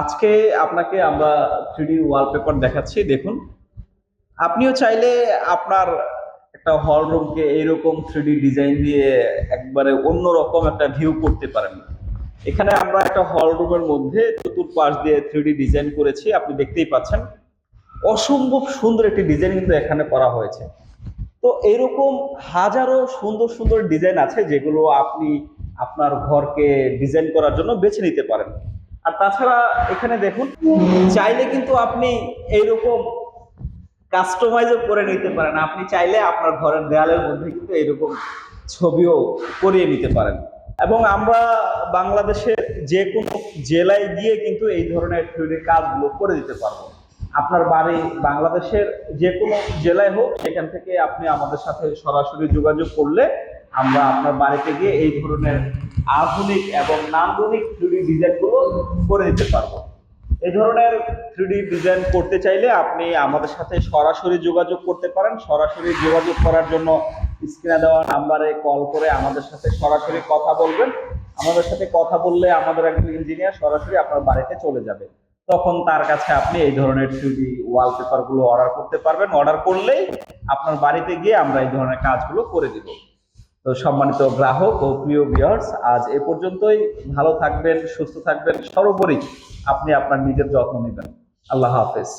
আজকে আপনাকে আমরা থ্রিডি ওয়ালপেপার দেখাচ্ছি, দেখুন। আপনিও চাইলে আপনার একটা হল রুমকে এইরকম থ্রিডি ডিজাইন দিয়ে একবারে অন্যরকম একটা ভিউ করতে পারেন। এখানে আমরা একটা হল রুমের মধ্যে চতুর্পাশ দিয়ে থ্রিডি ডিজাইন করেছি, আপনি দেখতেই পাচ্ছেন। অসম্ভব সুন্দর একটি ডিজাইন কিন্তু এখানে করা হয়েছে। তো এরকম হাজারো সুন্দর সুন্দর ডিজাইন আছে যেগুলো আপনি আপনার ঘরকে ডিজাইন করার জন্য বেছে নিতে পারেন। আর তাছাড়া এখানে দেখুন, চাইলে কিন্তু আপনি এইরকম কাস্টমাইজও করে নিতে পারেন। আপনি চাইলে আপনার ঘরের দেয়ালের মধ্যে কিন্তু এরকম ছবিও করিয়ে নিতে পারেন। এবং আমরা বাংলাদেশের যে কোনো জেলায় গিয়ে কিন্তু এই ধরনের থ্রিডি কাজগুলো করে দিতে পারব। আপনার বাড়ি বাংলাদেশের যে কোনো জেলায় হোক, সেখান থেকে আপনি আমাদের সাথে সরাসরি যোগাযোগ করলে আমরা আপনার বাড়িতে গিয়ে এই ধরনের আধুনিক এবং নান্দনিক থ্রিডি ডিজাইনগুলো করে দিতে পারব। এই ধরনের থ্রিডি ডিজাইন করতে চাইলে আপনি আমাদের সাথে সরাসরি যোগাযোগ করতে পারেন। সরাসরি যোগাযোগ করার জন্য স্ক্রিনে দেওয়া নাম্বারে কল করে আমাদের সাথে সরাসরি কথা বলবেন। আমাদের সাথে কথা বললে আমাদের একজন ইঞ্জিনিয়ার সরাসরি আপনার বাড়িতে চলে যাবে। তখন তার কাছে আপনি এই ধরনের থ্রিডি ওয়ালপেপারগুলো অর্ডার করতে পারবেন। অর্ডার করলেই আপনার বাড়িতে গিয়ে আমরা এই ধরনের কাজগুলো করে দিব। তো সম্মানিত গ্রাহক ও প্রিয় ভিউয়ার্স আজ এ পর্যন্তই। ভালো থাকবেন, সুস্থ থাকবেন। সর্বোপরি আপনি আপনার নিজের যত্ন নেবেন। আল্লাহ হাফেজ।